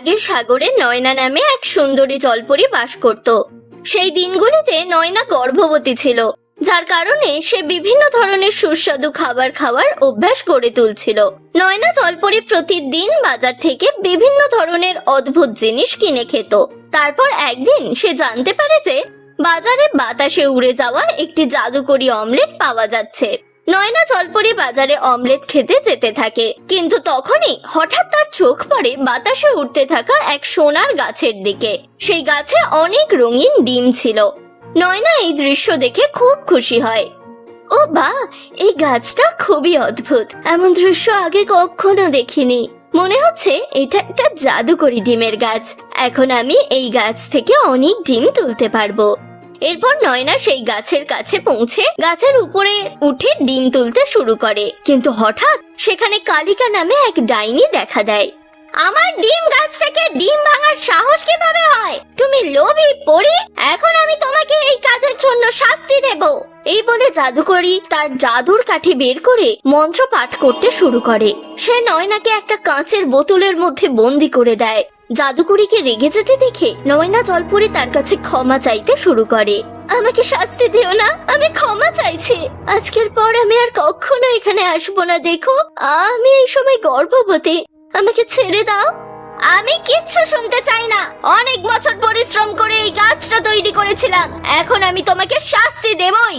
আগে সাগরে নয়না নামে এক সুন্দরী জলপরি বাস করত। সেই দিনগুলিতে নয়না গর্ভবতী ছিল, যার কারণে সে বিভিন্ন ধরনের সুস্বাদু খাবার খাওয়ার অভ্যাস গড়ে তুলছিল। নয়না জলপরি প্রতিদিন বাজার থেকে বিভিন্ন ধরনের অদ্ভুত জিনিস কিনে খেত। তারপর একদিন সে জানতে পারে যে বাজারে বাতাসে উড়ে যাওয়া একটি জাদুকরি অমলেট পাওয়া যাচ্ছে। নয়না জলপরি বাজারে অমলেট খেতে যেতে থাকে। কিন্তু তখনই হঠাৎ তার চোখ পড়ে বাতাসে উঠতে থাকা এক সোনার গাছের দিকে। সেই গাছে অনেক রঙিন ডিম ছিল। নয়না এই দৃশ্য দেখে খুব খুশি হয়। ও বা, এই গাছটা খুবই অদ্ভুত। এমন দৃশ্য আগে কখনো দেখিনি। মনে হচ্ছে এটা একটা জাদুকরি ডিমের গাছ। এখন আমি এই গাছ থেকে অনেক ডিম তুলতে পারব। এরপর নয়না সেই গাছের কাছে পৌঁছে গাছের উপরে উঠে ডিম তুলতে শুরু করে। কিন্তু হঠাৎ সেখানে কালিকা নামে এক ডাইনি দেখা দেয়। আমার ডিম গাছ থেকে ডিম ভাঙার সাহস কীভাবে হয়? তুমি লোভী পড়ি এখন আমি তোমাকে এই কাজের জন্য শাস্তি দেব। এই বলে জাদুকরি তার জাদুর কাঠি বের করে মন্ত্র পাঠ করতে শুরু করে। সে নয়নাকে একটা কাঁচের বোতলের মধ্যে বন্দি করে দেয়। জাদুকরিকে রেগে যেতে দেখে নয়না জলপুরি তার কাছে ক্ষমা চাইতে শুরু করে। আমাকে শাস্তি দিও না, আমি ক্ষমা চাইছি। আজকের পর আমি আর কখনো এখানে আসব না, দেখো। আমি এই সময় গর্ভবতী। আমাকে ছেড়ে দাও। আমি কিচ্ছু শুনতে চাই না। অনেক বছর পরিশ্রম করে এই গাছটা তৈরি করেছিলাম। এখন আমি তোমাকে শাস্তি দেবই।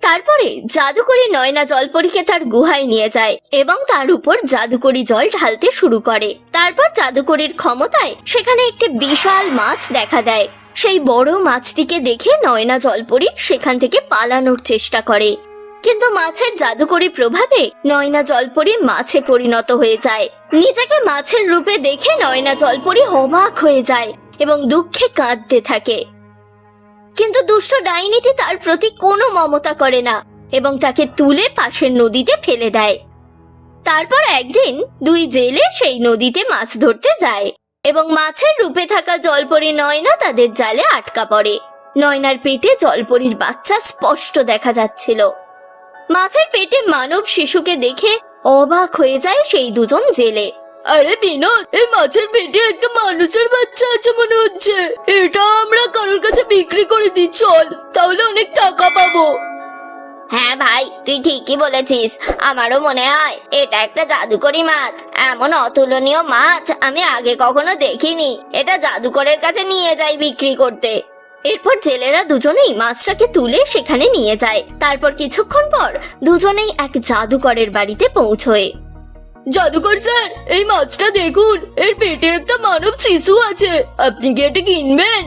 তারপরে জাদুকরি নয়না জলপরীকে তার গুহায় নিয়ে যায় এবং তার উপর জাদুকরি জল ঢালতে শুরু করে। তারপর জাদুকরির ক্ষমতায় সেখানে একটি বিশাল মাছ দেখা দেয়। সেই বড় মাছটিকে দেখে নয়না জলপরি সেখান থেকে পালানোর চেষ্টা করে। কিন্তু মাছের জাদুকরি প্রভাবে নয়না জলপরি মাছে পরিণত হয়ে যায়। নিজেকে মাছের রূপে দেখে নয়না জলপরি অবাক হয়ে যায় এবং দুঃখে কাঁদতে থাকে। কিন্তু দুষ্ট ডাইনিটি তার প্রতি কোনো মমতা করে না এবং তাকে তুলে পাশের নদীতে ফেলে দেয়। তারপর একদিন দুই জেলে সেই নদীতে মাছ ধরতে যায় এবং মাছের রূপে থাকা জলপরি নয়না তাদের জালে আটকা পড়ে। নয়নার পেটে জলপরির বাচ্চা স্পষ্ট দেখা যাচ্ছিল। মাছের পেটে মানব শিশুকে দেখে অবাক হয়ে যায় সেই দুজন জেলে। আরে বিনোদ এই মাছের পেটে একটা মানুষের বাচ্চা আছে মনে হচ্ছে। এটা আমরা কারোর কাছে বিক্রি করে দিই, চল। তাহলে অনেক টাকা পাবো। হ্যাঁ ভাই, তুই ঠিকই বলেছিস। আমারও মনে হয় এটা একটা জাদুকরি মাছ। এমন অতুলনীয় মাছ আমি আগে কখনো দেখিনি। এটা জাদুকরের কাছে নিয়ে যাই বিক্রি করতে। এরপর জেলেরা দুজনেই মাছটাকে তুলে সেখানে নিয়ে যায়। তারপর কিছুক্ষণ পর দুজনেই এক জাদুকরের বাড়িতে পৌঁছয়। জাদুকর স্যার, এই মাছটা দেখুন, এর পেটে একটা মানব শিশু আছে, আপনি কি এটা কিনবেন?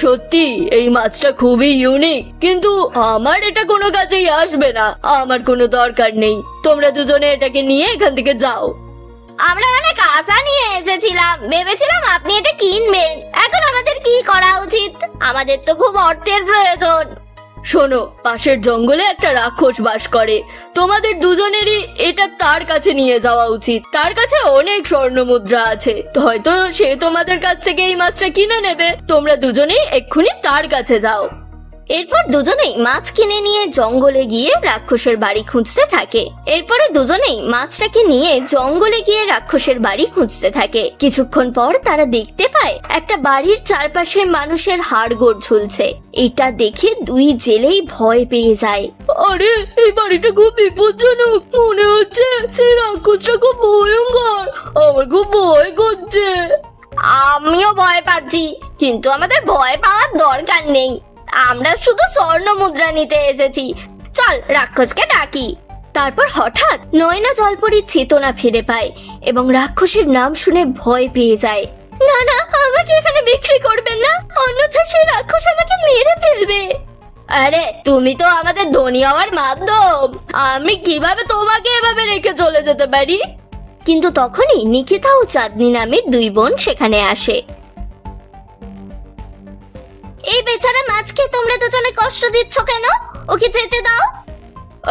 সত্যি, এই মাছটা খুবই ইউনিক কিন্তু আমার এটা কোনো কাজেই আসবে না, আমার কোনো দরকার নেই, তোমরা দুজনে এটাকে নিয়ে এখান থেকে যাও। আমরা অনেক আশা নিয়ে এসেছিলাম, ভেবেছিলাম আপনি এটা কিনবেন, এখন আমাদের কি করা উচিত? আমাদের তো খুব অর্থের প্রয়োজন। শোনো, পাশের জঙ্গলে একটা রাক্ষস বাস করে। তোমাদের দুজনেরই এটা তার কাছে নিয়ে যাওয়া উচিত। তার কাছে অনেক স্বর্ণ মুদ্রা আছে। হয়তো সে তোমাদের কাছ থেকে এই মাছটা কিনে নেবে। তোমরা দুজনেই এক্ষুনি তার কাছে যাও। এরপর দুজনেই মাছ কিনে নিয়ে জঙ্গলে গিয়ে রাক্ষসের বাড়ি খুঁজতে থাকে। এরপরে দুজনেই মাছটাকে নিয়ে জঙ্গলে গিয়ে রাক্ষসের বাড়ি খুঁজতে থাকে। কিছুক্ষণ পর তারা দেখতে পায় একটা বাড়ির চারপাশে মানুষের হাড়গোড় ঝুলছে। এটা দেখে দুই জেলেই ভয় পেয়ে যায়। আরে এই বাড়িটা খুব বিপজ্জনক মনে হচ্ছে। সেই রাক্ষসটা খুব ভয়ঙ্কর। আমার খুব ভয় করছে। আমিও ভয় পাচ্ছি কিন্তু আমাদের ভয় পাওয়ার দরকার নেই। আমরা শুধু স্বর্ণ মুদ্রা নিতে এসেছি। চল রাক্ষসকে ডাকি। তারপর হঠাৎ নয়না জলপরি চেতনা ফিরে পায় এবং রাক্ষসের নাম শুনে ভয় পেয়ে যায়। না না, আমাকে এখানে বিক্রি করবেন না অন্যথায় সেই রাক্ষস আমাকে মেরে ফেলবে। আরে, তুমি তো আমাদের ধনী হওয়ার মাধ্যম। আমি কীভাবে তোমাকে এভাবে রেখে চলে যেতে পারি? কিন্তু তখনই নিকিতা ও চাঁদনি নামের দুই বোন সেখানে আসে। বেচারা মাছকে তোমরা দুজনে কষ্ট দিচ্ছ কেন? ওকে যেতে দাও।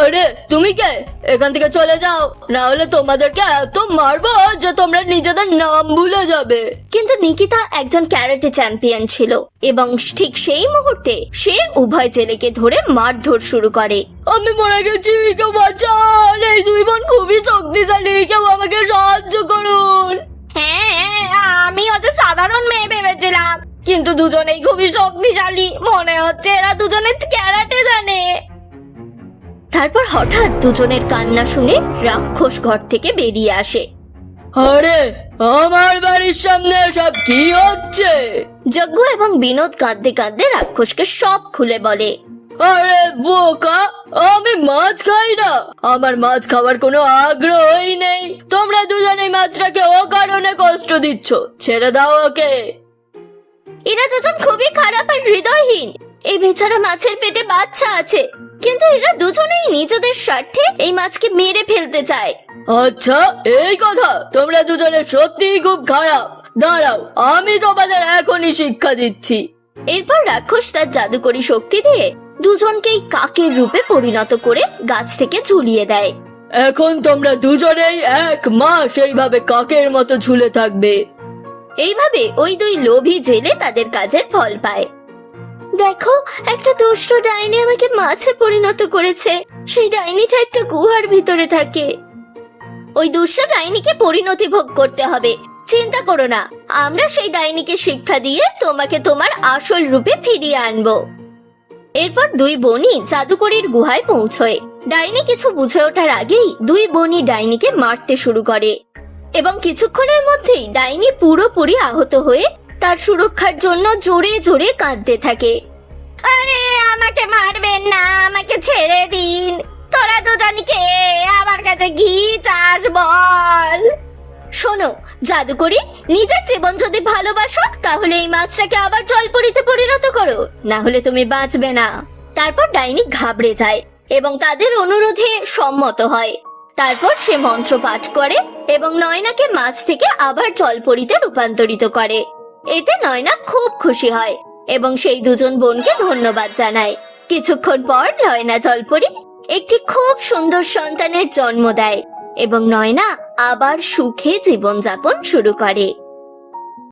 আরে তুমি কে? এখান থেকে চলে যাও। না হলে তোমাদেরকে এত মারবো যে তোমরা নিজেদের নাম ভুলে যাবে। কিন্তু নিকিতা একজন ক্যারাটে চ্যাম্পিয়ন ছিল এবং ঠিক সেই মুহূর্তে সে উভয় জেলেকে ধরে মারধর শুরু করে। আমি মরে গেছি কেউ বাঁচান। এই দুই বোন খুবই শক্তিশালী কেউ আমাকে সাহায্য করুন। হ্যাঁ আমি সাধারণ মেয়ে ভেবেছিলাম। কিন্তু দুজনেই খুবই শক্তিশালী। মনে হচ্ছে এরা দুজনে ক্যারাটে জানে। তারপর হঠাৎ দুজনের কান্না শুনে রাক্ষস ঘর থেকে বেরিয়ে আসে। আরে আমার বাড়ির সামনে সব কি হচ্ছে? যজ্ঞ এবং বিনোদ কাঁদতে কাঁদতে রাক্ষসকে সব খুলে বলে। আরে বোকা আমি মাছ খাই না। আমার মাছ খাওয়ার কোনো আগ্রহই নেই। তোমরা দুজনেই মাছটাকে ও কারণে কষ্ট দিচ্ছ। ছেড়ে দাও ওকে। এরা দুজন খুবই খারাপ আর হৃদয়হীন। এই বেচারা মাছের পেটে বাচ্চা আছে কিন্তু এরা দুজনেই নিজেদের স্বার্থে এই মাছকে মেরে ফেলতে চায়। আচ্ছা এই কথা তোমরা দুজনে সত্যিই খুব খারাপ। দাঁড়াও আমি তোমাদের এখনই শিক্ষা দিচ্ছি। এরপর রাক্ষস তার জাদুকরি শক্তি দিয়ে দুজনকেই কাকের রূপে পরিণত করে গাছ থেকে ঝুলিয়ে দেয়। এখন তোমরা দুজনেই এক মাস এইভাবে কাকের মতো ঝুলে থাকবে। এইভাবে ওই দুই লোভী জেলে তাদের কাজের ফল পায়। দেখো, একটা দুষ্ট ডাইনি আমাকে মাছে পরিণত করেছে। সেই ডাইনিটা একটা গুহার ভিতরে থাকে। ওই দুষ্ট ডাইনিকে পরিণতি ভোগ করতে হবে। চিন্তা করো না, আমরা সেই ডাইনিকে শিক্ষা দিয়ে তোমাকে তোমার আসল রূপে ফিরিয়ে আনব। এরপর দুই বনি জাদুকরির গুহায় পৌঁছয়। ডাইনি কিছু বুঝে ওঠার আগেই দুই বনি ডাইনিকে মারতে শুরু করে। এবং কিছুক্ষণের মধ্যেই ডাইনি পুরোপুরি আহত হয়ে তার সুরক্ষার জন্য জোরে জোরে কাঁদতে থাকে। আরে, আমাকে মারবেন না, আমাকে ছেড়ে দিন। তোরা দুজনই কে আমার কাছে ঘি চাস বল। শোনো, জাদুকরি, নিজের জীবন যদি ভালোবাসো, তাহলে এই মাছটাকে আবার জলপরিতে পরিণত করো, না হলে তুমি বাঁচবে না। তারপর ডাইনি ঘাবড়ে যায় এবং তাদের অনুরোধে সম্মত হয়। তারপর সে মন্ত্র পাঠ করে এবং নয়নাকে মাছ থেকে আবার জলপরিতে রূপান্তরিত করে। এতে নয়না খুব খুশি হয় এবং সেই দুজন বোনকে ধন্যবাদ জানায়। কিছুক্ষণ পর নয়না জলপরি একটি খুব সুন্দর সন্তানের জন্ম দেয় এবং নয়না আবার সুখে জীবনযাপন শুরু করে।